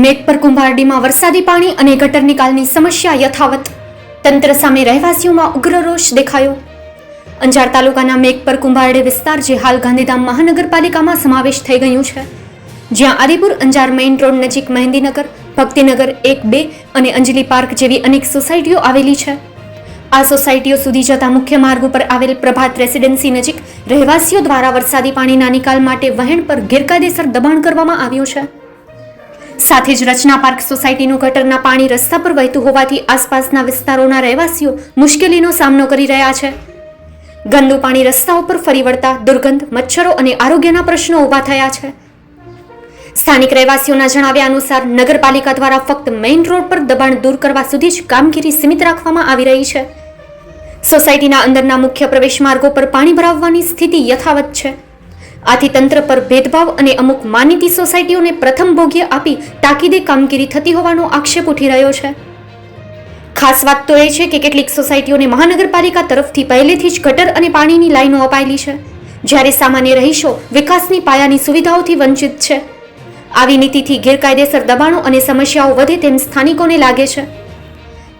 મેઘપર કુંભારડીમાં વરસાદી પાણી અને ગટર નિકાલની સમસ્યા યથાવત. તંત્ર સામે રહેવાસીઓમાં ઉગ્ર રોષ દેખાયો. અંજાર તાલુકાના મેઘપર કુંભારડી વિસ્તાર જે હાલ ગાંધીધામ મહાનગરપાલિકામાં સમાવેશ થઈ ગયું છે. જ્યાં આદિપુર અંજાર મેઇન રોડ નજીક મહેંદીનગર, ભક્તિનગર એક બે અને અંજલિ પાર્ક જેવી અનેક સોસાયટીઓ આવેલી છે. આ સોસાયટીઓ સુધી જતા મુખ્ય માર્ગ ઉપર આવેલ પ્રભાત રેસિડેન્સી નજીક રહેવાસીઓ દ્વારા વરસાદી પાણીના નિકાલ માટે વહેણ પર ગેરકાયદેસર દબાણ કરવામાં આવ્યું છે. સાથે જ રચના પાર્ક સોસાયટીનું ગટરના પાણી રસ્તા પર વહેતું હોવાથી આસપાસના વિસ્તારોના રહેવાસીઓ મુશ્કેલીનો સામનો કરી રહ્યા છે. ગંદુ પાણી રસ્તાઓ પર ફરી વળતા દુર્ગંધ, મચ્છરો અને આરોગ્યના પ્રશ્નો ઊભા થયા છે. સ્થાનિક રહેવાસીઓના જણાવ્યા અનુસાર નગરપાલિકા દ્વારા ફક્ત મેઇન રોડ પર દબાણ દૂર કરવા સુધી જ કામગીરી સીમિત રાખવામાં આવી રહી છે. સોસાયટીના અંદરના મુખ્ય પ્રવેશ માર્ગો પર પાણી ભરાવવાની સ્થિતિ યથાવત છે. આથી તંત્ર પર ભેદભાવ અને અમુક માનીતી સોસાયટીઓને પ્રથમ ભોગ્ય આપી તાકીદે કામગીરી થતી હોવાનો આક્ષેપ ઉઠી રહ્યો છે. ખાસ વાત તો એ છે કે કેટલીક સોસાયટીઓને મહાનગરપાલિકા તરફથી પહેલેથી જ ગટર અને પાણીની લાઈનો અપાયેલી છે. જ્યારે સામાન્ય રહીશો વિકાસની પાયાની સુવિધાઓથી વંચિત છે. આવી નીતિથી ગેરકાયદેસર દબાણો અને સમસ્યાઓ વધે તેમ સ્થાનિકોને લાગે છે.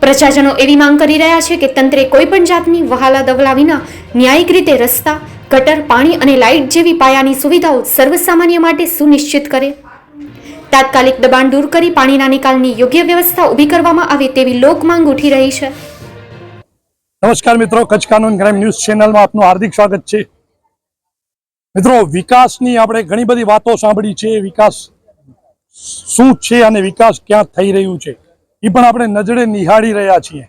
પ્રજાજનો એવી માંગ કરી રહ્યા છે કે તંત્રે કોઈપણ જાતની વહાલા દવલા વિના ન્યાયિક રીતે રસ્તા ગટર, પાણી અને લાઇટ જેવી પાયાની સુવિધાઓ સર્વસામાન્ય માટે સુનિશ્ચિત કરે. તાત્કાલિક દબાણ દૂર કરી પાણીના નિકાલની યોગ્ય વ્યવસ્થા ઊભી કરવામાં આવે તેવી લોક માંગ ઉઠી રહી છે. નમસ્કાર મિત્રો, કચ્છ કાનૂન ક્રાઇમ ન્યૂઝ ચેનલમાં આપનું હાર્દિક સ્વાગત છે. મિત્રો, વિકાસની આપણે ઘણી બધી વાતો સાંભળી છે, વિકાસ શું છે અને વિકાસ ક્યાં થઈ રહ્યું છે, એ પણ આપણે નજરે નિહાળી રહ્યા છીએ.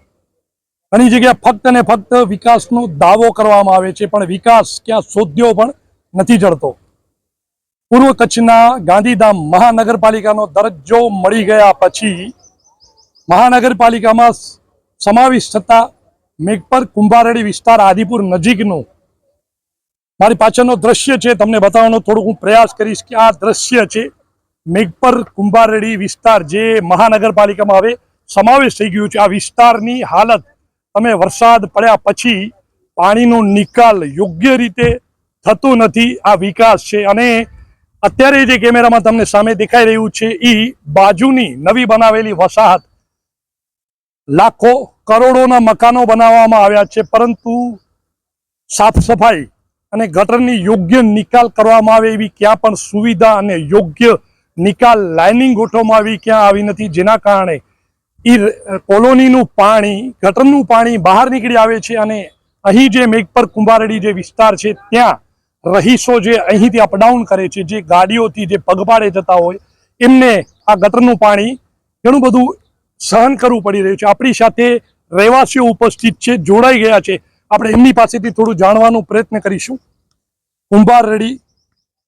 ઘણી જગ્યાએ ફક્ત ને ફક્ત વિકાસનો દાવો કરવામાં આવે છે, પણ વિકાસ ક્યાં શોધ્યો પણ નથી જડતો. પૂર્વ કચ્છના ગાંધીધામ મહાનગરપાલિકાનો દરજ્જો મળી ગયા પછી મહાનગરપાલિકામાં સમાવેશ થતા મેઘપર કુંભારડી વિસ્તાર આદિપુર નજીકનું. મારી પાછળનો દ્રશ્ય છે, તમને બતાવવાનો થોડુંક હું પ્રયાસ કરીશ કે આ દ્રશ્ય છે મેઘપર કુંભારડી વિસ્તાર જે મહાનગરપાલિકામાં હવે સમાવેશ થઈ ગયું છે. આ વિસ્તારની હાલત તમે વરસાદ પડ્યા પછી પાણીનો નિકાલ યોગ્ય રીતે થતો નથી, આ વિકાસ છે. અને અત્યારે જે કેમેરામાં તમને સામે દેખાઈ રહ્યું છે એ બાજુની નવી બનાવેલી વસાહત. લાખો કરોડોના મકાનો બનાવવામાં આવ્યા છે, પરંતુ સાફ સફાઈ અને ગટરની યોગ્ય નિકાલ કરવામાં આવે એવી ક્યાં પણ સુવિધા અને યોગ્ય નિકાલ લાઇનિંગ ગોઠવવામાં આવી ક્યાં આવી નથી, જેના કારણે એ કોલોનીનું પાણી, ગટરનું પાણી બહાર નીકળી આવે છે અને અહીં જે મેઘપર કુંભારડી જે વિસ્તાર છે, ત્યાં રહીશો જે અહીંથી અપડાઉન કરે છે, જે ગાડીઓથી જે પગપાળે જતા હોય, એમને આ ગટરનું પાણી ઘણું બધું સહન કરવું પડી રહ્યું છે. આપણી સાથે રહેવાસીઓ ઉપસ્થિત છે, જોડાઈ ગયા છે. આપણે એમની પાસેથી થોડું જાણવાનો પ્રયત્ન કરીશું. કુંભારડી,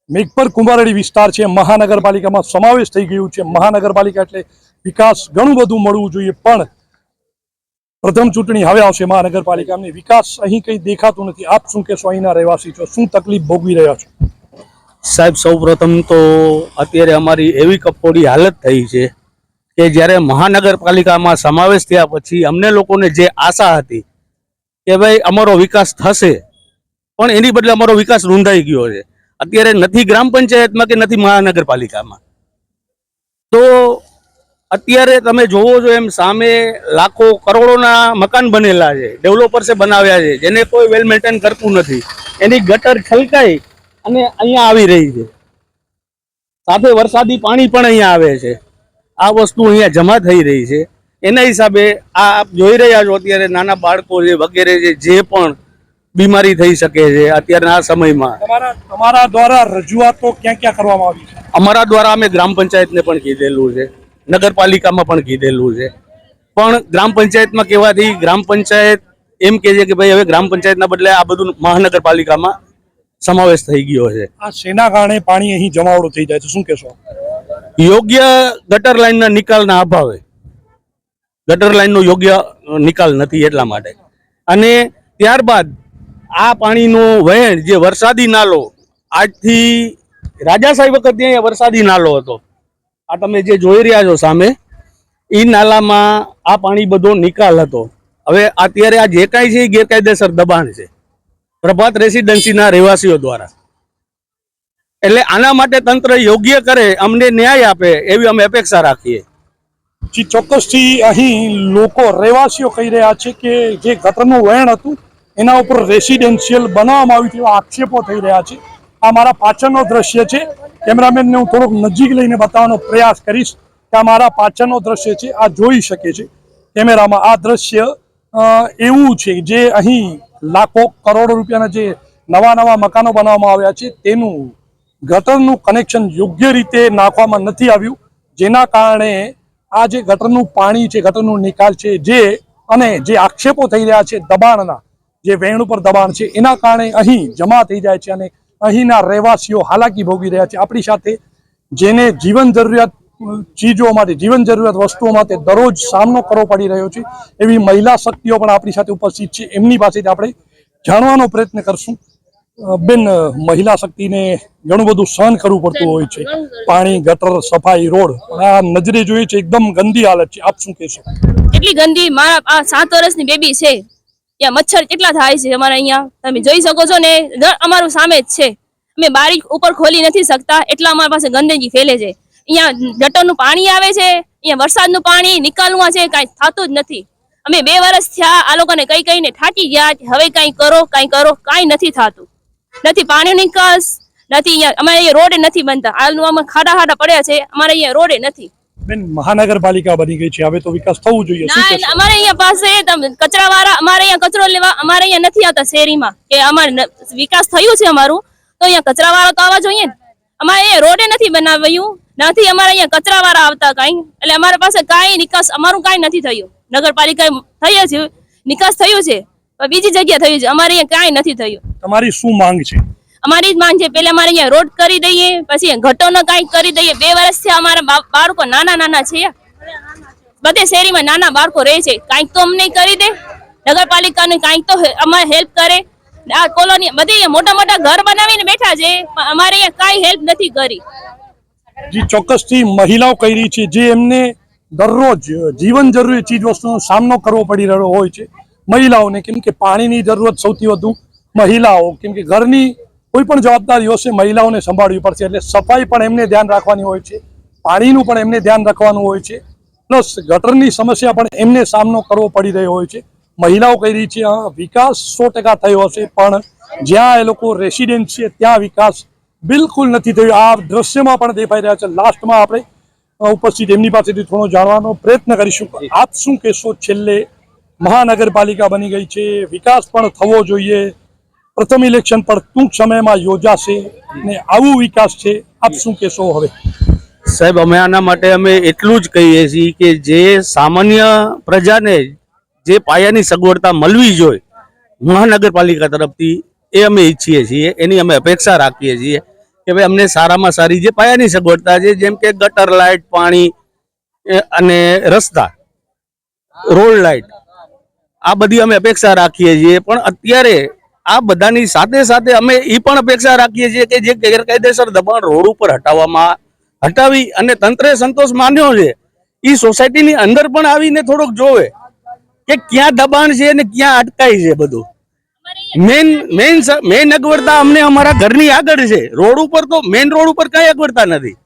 મેઘપર કુંભારડી વિસ્તાર છે, મહાનગરપાલિકામાં સમાવેશ થઈ ગયું છે. મહાનગરપાલિકા એટલે વિકાસ ઘણું બધું મળવું જોઈએ, પણ પ્રથમ ચૂંટણી હવે આવશે મહાનગરપાલિકાની. વિકાસ અહીં કંઈ દેખાતું નથી. આપ શું કહેશો? અહીંના રહેવાસી છો. શું તકલીફ ભોગવી રહ્યા છો? સાહેબ, સૌપ્રથમ તો અત્યારે અમારી એવી કપોડી હાલત થઈ છે કે જ્યારે મહાનગરપાલિકામાં સમાવેશ થયા પછી અમને લોકોને જે આશા હતી કે ભાઈ, અમારો વિકાસ થશે, પણ એની બદલે અમારો વિકાસ રૂંધાઈ ગયો છે. અત્યારે નથી ગ્રામ પંચાયતમાં કે નથી મહાનગરપાલિકામાં. તો અત્યારે તમે જોવો છો એમ સામે લાખો કરોડોના મકાન બનેલા છે ડેવલપર્સે બનાવ્યા છે જેને કોઈ વેલ મેન્ટેન કરતું નથી. એની ગટર છલકાઈ અને અહીંયા આવી રહી છે. સાથે વરસાદી પાણી પણ અહીંયા આવે છે. આ વસ્તુ અહીંયા જમા થઈ રહી છે. એના હિસાબે આ આપ જોઈ રહ્યા છો અત્યારે નાના બાળકો છે વગેરે છે જે પણ બીમારી થઈ શકે છે અત્યારના આ સમયમાં. તમારા દ્વારા રજૂઆતો ક્યાં ક્યાં કરવામાં આવી છે? અમારા દ્વારા અમે ગ્રામ પંચાયતને પણ કીધેલું છે. નગરપાલિકામાં પણ કીધેલું છે. પણ ગ્રામ પંચાયતમાં કહેવાથી ગ્રામ પંચાયત એમ કહે છે કે ભાઈ હવે ગ્રામ પંચાયતના બદલે આ બધું મહાનગરપાલિકામાં સમાવેશ થઈ ગયો છે. આ સેના કારણે પાણી અહીં જમાવડો થઈ જાય છે? શું કહેશો? યોગ્ય ગટર લાઈનના નિકાલના અભાવે. ગટર લાઈનનો યોગ્ય નિકાલ નથી એટલા માટે. અને ત્યારબાદ આ પાણીનો વહેણ જે વરસાદી નાલો આજથી રાજા સાહેબ વખતે ત્યાં વરસાદી નાલો હતો. આ તમે જે જોઈ રહ્યા છો સામે એ નાલામાં આ પાણી બધો નિકાલ હતો. હવે અત્યારે આ જે કાંઈ છે એ ગેરકાયદેસર દબાણ છે. પ્રભાત રેસિડેન્સીના રહેવાસીઓ દ્વારા. એટલે આના માટે તંત્ર યોગ્ય કરે, અમને ન્યાય આપે, એવી અમે અપેક્ષા રાખીએ. જી, ચોક્કસથી અહીં લોકો રહેવાસીઓ કહી રહ્યા છે કે જે ગટરનું વહેણ હતું, એના ઉપર રેસિડેન્શિયલ બનાવવામાં આવ્યું તેવા આક્ષેપો થઈ રહ્યા છે. આ મારા પાછળનો દ્રશ્ય છે. કેમેરામેનને હું થોડોક નજીક લઈને બતાવવાનો પ્રયાસ કરીશ કે મારા પાછળનો દ્રશ્ય છે, આ જોઈ શકે છે. કેમેરામાં આ દ્રશ્ય એવું છે જે અહીં લાખો કરોડો રૂપિયાના જે નવા નવા મકાનો બનાવવામાં આવ્યા છે, તેનું ગટરનું કનેક્શન યોગ્ય રીતે નાખવામાં નથી આવ્યું, જેના કારણે આ જે ગટરનું પાણી છે, ગટરનું નિકાલ છે જે અને જે આક્ષેપો થઈ રહ્યા છે દબાણના, જે વેણ ઉપર દબાણ છે, એના કારણે અહીં જમા થઈ જાય છે અને અહીંના રહેવાસીઓ હાલાકી ભોગવી રહ્યા છે. આપણી સાથે જેને જીવન જરૂરિયાત, ચીજો માટે, જીવન જરૂરિયાત વસ્તુઓ માટે દરરોજ સામનો કરવો પડી રહ્યો છે, એવી મહિલા શક્તિઓ પણ આપણી સાથે ઉપસ્થિત છે. એમની પાસેથી આપણે જાણવાનો પ્રયત્ન કરશું. બેન મહિલા શક્તિને ઘણું બધું સહન કરવું પડતું હોય છે. પાણી, ગટર, સફાઈ, રોડ આ નજરે જોઈએ છે, એકદમ ગંદી હાલત છે. આપ શું કહેશો? એટલી ગંદી? મારા, આ સાત વર્ષની બેબી છે. ત્યાં મચ્છર કેટલા થાય છે અમારા અહીંયા? તમે જોઈ શકો છો ને ઘર અમારું સામે જ છે. અમે બારી ઉપર ખોલી નથી શકતા, એટલા અમારા પાસે ગંદકી ફેલે છે. અહીંયા ગટરનું પાણી આવે છે, અહીંયા વરસાદનું પાણી નીકળવા છે, કાંઈ થતું જ નથી. અમે બે વર્ષ થયા, આ લોકોને કઈ કઈને થાકી ગયા હવે કાંઈ કરો કાંઈ કરો, કાંઈ નથી થતું. નથી પાણી નિકાસ નથી અહીંયા, અમારે અહીંયા રોડ નથી બનતા. હાલનું આમાં ખાડા ખાડા પડ્યા છે, અમારે અહીંયા રોડે નથી. બેન મહાનગરપાલિકા બની ગઈ છે. હવે તો વિકાસ થવું જોઈએ. ના અમારે અહીંયા પાસે કચરા વાળા અમારે અહીંયા કચરો લેવા અમારે અહીંયા નથી આવતા શેરીમાં. કે અમારે વિકાસ થયું છે અમારું તો અહીંયા કચરા વાળા તો આવવા જોઈએ અમારે અહીંયા રોડે નથી બનાવાયું નથી અમારે અહીંયા કચરા વાળા આવતા કાંઈ. એટલે અમારા પાસે કાંઈ નિકાસ અમારું કાંઈ નથી થયું. નગરપાલિકા થઈ છે નિકાસ થયું છે બીજી જગ્યા થયું છે અમારે અહીંયા કાંઈ નથી થયું. તમારી શું માંગ છે? અમારી જ માંગ છે. પેલા અમારે અહીંયા રોડ કરી દઈએ, પછી ઘટોનો કાંઈક કરી દઈએ. બે વર્ષથી અમારા બાળકો નાના નાના છે. બધે શેરીમાં નાના બાળકો રહે છે. કાંઈક તો અમને કરી દે. નગરપાલિકાને કાંઈક તો અમારે હેલ્પ કરે. આ કોલોની, બધી મોટા મોટા ઘર બનાવીને બેઠા છે. અમારે અહીંયા કાંઈ હેલ્પ નથી કરી. જે, ચોક્કસથી મહિલાઓ કરી છે જે એમને દરરોજ જીવન જરૂરી ચીજ વસ્તુનો સામનો કરવો પડી રહ્યો હોય છે. મહિલાઓને, કેમ કે પાણીની જરૂરત સૌથી વધુ મહિલાઓ, કેમ કે ઘરની કોઈ પણ જવાબદારી હશે મહિલાઓને સંભાળવી પડશે. એટલે સફાઈ પણ એમને ધ્યાન રાખવાની હોય છે. પાણીનું પણ એમને ધ્યાન રાખવાનું હોય છે. પ્લસ ગટરની સમસ્યા પણ એમને સામનો કરવો પડી રહ્યો હોય છે. મહિલાઓ કહી રહી છે "હા, વિકાસ સો થયો હશે પણ જ્યાં એ લોકો રેસિડેન્ટ છે ત્યાં વિકાસ બિલકુલ નથી થયો. આ દ્રશ્યમાં પણ દેખાઈ રહ્યા છે. લાસ્ટમાં આપણે ઉપસ્થિત એમની પાસેથી થોડો જાણવાનો પ્રયત્ન કરીશું. આપ શું કહેશો? છેલ્લે મહાનગરપાલિકા બની ગઈ છે. વિકાસ પણ થવો જોઈએ. પ્રથમ ઇલેક્શન પણ ટૂંક સમયમાં યોજાશે ને આવું વિકાસ છે. આપ શું કહેશો હવે? સાહેબ, અમે આના માટે અમે એટલું જ કહીએ છીએ કે જે સામાન્ય પ્રજાને જે પાયાની સગવડતા મળવી જોઈએ મહાનગરપાલિકા તરફથી એ અમે ઈચ્છીએ છીએ. એની અમે અપેક્ષા રાખીએ છીએ કે ભાઈ અમને સારામાં સારી જે પાયાની સગવડતા છે, જેમ કે ગટર લાઇટ, પાણી અને રસ્તા, રોડ લાઇટ, આ બધી અમે અપેક્ષા રાખીએ છીએ. પણ અત્યારે આ બધાની સાથે સાથે અમે એ પણ અપેક્ષા રાખીએ છીએ કે જે ગેરકાયદેસર દબાણ રોડ ઉપર હટાવવામાં હટાવી અને તંત્રે સંતોષ માન્યો છે. એ સોસાયટીની અંદર પણ આવીને થોડોક જોવે કે ક્યાં દબાણ છે અને ક્યાં અટકાય છે બધું. મેન મેન મેન અગવડતા અમને અમારા ઘરની આગળ છે. રોડ ઉપર તો મેન રોડ ઉપર કઈ અગવડતા નથી.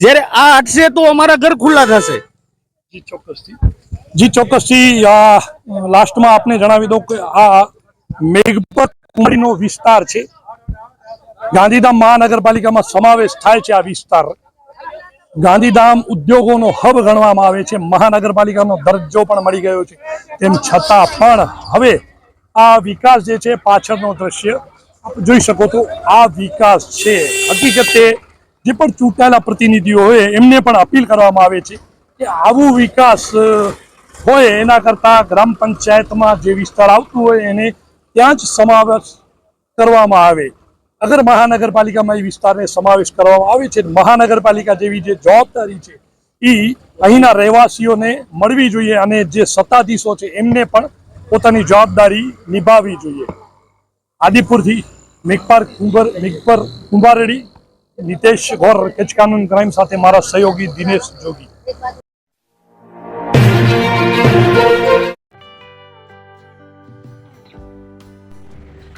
જ્યારે આ હટશે તો અમારા ઘર ખુલ્લા થશે. જી ચોક્કસથી. જી ચોક્કસથી આ લાસ્ટમાં આપને જણાવી દઉં કે આ મેઘપત કુંવરીનો વિસ્તાર છે. ગાંધીધામ મહાનગરપાલિકામાં સમાવેશ થાય છે આ વિસ્તાર. ગાંધીધામ ઉદ્યોગોનો હબ ગણવામાં આવે છે. મહાનગરપાલિકાનો દરજ્જો પણ મળી ગયો છે. તેમ છતાં પણ હવે આ વિકાસ જે છે પાછળનો દ્રશ્ય જોઈ શકો તો આ વિકાસ છે. હકીકતે જે પણ ચૂંટાયેલા પ્રતિનિધિઓ હોય એમને પણ અપીલ કરવામાં આવે છે કે આવું વિકાસ હોય એના કરતાં ગ્રામ પંચાયતમાં જે વિસ્તાર આવતું હોય એને ત્યાં જ સમાવેશ કરવામાં આવે. અગર મહાનગરપાલિકામાં એ વિસ્તારને સમાવેશ કરવામાં આવે છે, મહાનગરપાલિકા જેવી જે જવાબદારી છે એ અહીંના રહેવાસીઓને મળવી જોઈએ અને જે સત્તાધીશો છે, એમને પણ પોતાની જવાબદારી નિભાવવી જોઈએ. આદિપુરથી મેઘપાર કુંભર મેઘપર કુંભારેડી નિતેશ ગોર કચ્છ કાનૂન ક્રાઇમ સાથે મારા સહયોગી દિનેશ જોગી.